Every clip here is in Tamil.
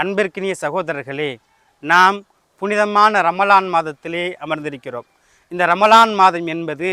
அன்பிற்கினிய சகோதரர்களே நாம் புனிதமான ரமலான் மாதத்திலே அமர்ந்திருக்கிறோம். இந்த ரமலான் மாதம் என்பது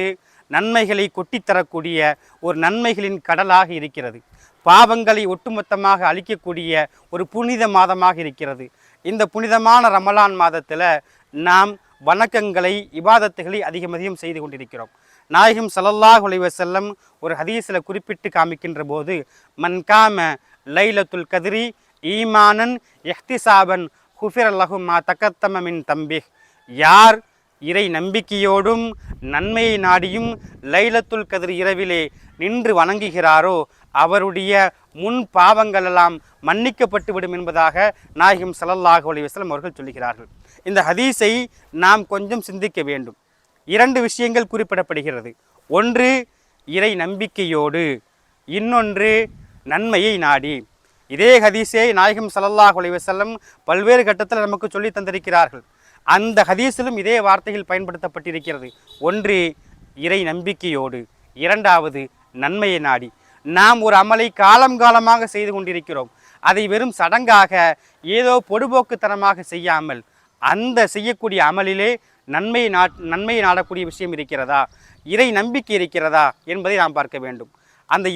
நன்மைகளை கொட்டித்தரக்கூடிய ஒரு நன்மைகளின் கடலாக இருக்கிறது. பாவங்களை ஒட்டுமொத்தமாக அழிக்கக்கூடிய ஒரு புனித மாதமாக இருக்கிறது. இந்த புனிதமான ரமலான் மாதத்தில் நாம் வணக்கங்களை இபாதத்துகளை அதிகம் அதிகம் செய்து கொண்டிருக்கிறோம். நாயகம் ஸல்லல்லாஹு செல்லம் ஒரு ஹதீஸில் குறிப்பிட்டு காமிக்கின்ற போது மன்காம லைலத்துல் கதிரி ஈமானன் எஹ்திசாபன் ஹுஃபிர் அல்லஹு மா தக்கத்தமின் தம்பி யார் இறை நம்பிக்கையோடும் நன்மையை நாடியும் லைலத்துல் கதிர் இரவிலே நின்று வணங்குகிறாரோ அவருடைய முன் பாவங்களெல்லாம் மன்னிக்கப்பட்டு விடும் என்பதாக நாயகம் ஸல்லல்லாஹு அலைஹி அவர்கள் சொல்லுகிறார்கள் இந்த ஹதீஸை நாம் கொஞ்சம் சிந்திக்க வேண்டும். இரண்டு விஷயங்கள் குறிப்பிடப்படுகிறது. ஒன்று இறை நம்பிக்கையோடு. இன்னொன்று நன்மையை நாடி. இதே ஹதீஸை நாயகம் ஸல்லல்லாஹு அலைஹி பல்வேறு கட்டத்தில் நமக்கு சொல்லி தந்திருக்கிறார்கள். அந்த ஹதீஸிலும் இதே வார்த்தைகள் பயன்படுத்தப்பட்டிருக்கிறது. ஒன்று இறை நம்பிக்கையோடு. இரண்டாவது நன்மையை நாடி. நாம் ஒரு அமலை காலம் காலமாக செய்து கொண்டிருக்கிறோம். அதை வெறும் சடங்காக ஏதோ பொடுபோக்குத்தனமாக செய்யாமல் அந்த செய்யக்கூடிய அமலிலே நன்மையை நா நன்மையை நாடக்கூடிய விஷயம் இருக்கிறதா? இறை நம்பிக்கை இருக்கிறதா? என்பதை நாம் பார்க்க வேண்டும். அந்த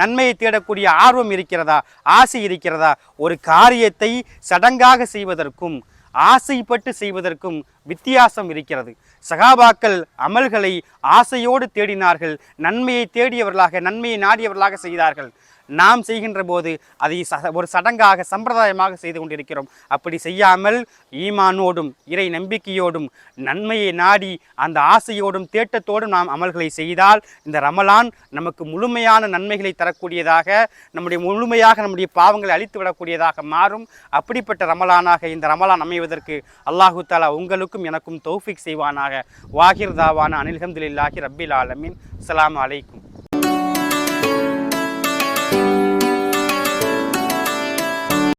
நன்மையை தேடக்கூடிய ஆர்வம் இருக்கிறதா? ஆசை இருக்கிறதா? ஒரு காரியத்தை சடங்காக செய்வதற்கும் ஆசைப்பட்டு செய்வதற்கும் வித்தியாசம் இருக்கிறது. சகாபாக்கள் அமல்களை ஆசையோடு தேடினார்கள் நன்மையை தேடியவர்களாக நன்மையை நாடியவர்களாக செய்தார்கள். நாம் செய்கின்ற போது அதை ச- ஒரு சடங்காக சம்பிரதாயமாக செய்து கொண்டிருக்கிறோம். அப்படி செய்யாமல் ஈமானோடும் இறை நம்பிக்கையோடும் நன்மையை நாடி அந்த ஆசையோடும் தேட்டத்தோடும் நாம் அமல்களை செய்தால் இந்த ரமலான் நமக்கு முழுமையான நன்மைகளை தரக்கூடியதாக நம்முடைய முழுமையாக நம்முடைய பாவங்களை அழித்து விடக்கூடியதாக மாறும். அப்படிப்பட்ட ரமலானாக இந்த ரமலான் அமைவதற்கு அல்லாஹு தாலா உங்களுக்கும் எனக்கும் தௌஃபிக் செய்வானாக. வாகிர் தாவான அனில்ஹம்துலில்லாஹி ரப்பில் ஆலமின். அலாம் அலைக்கும்.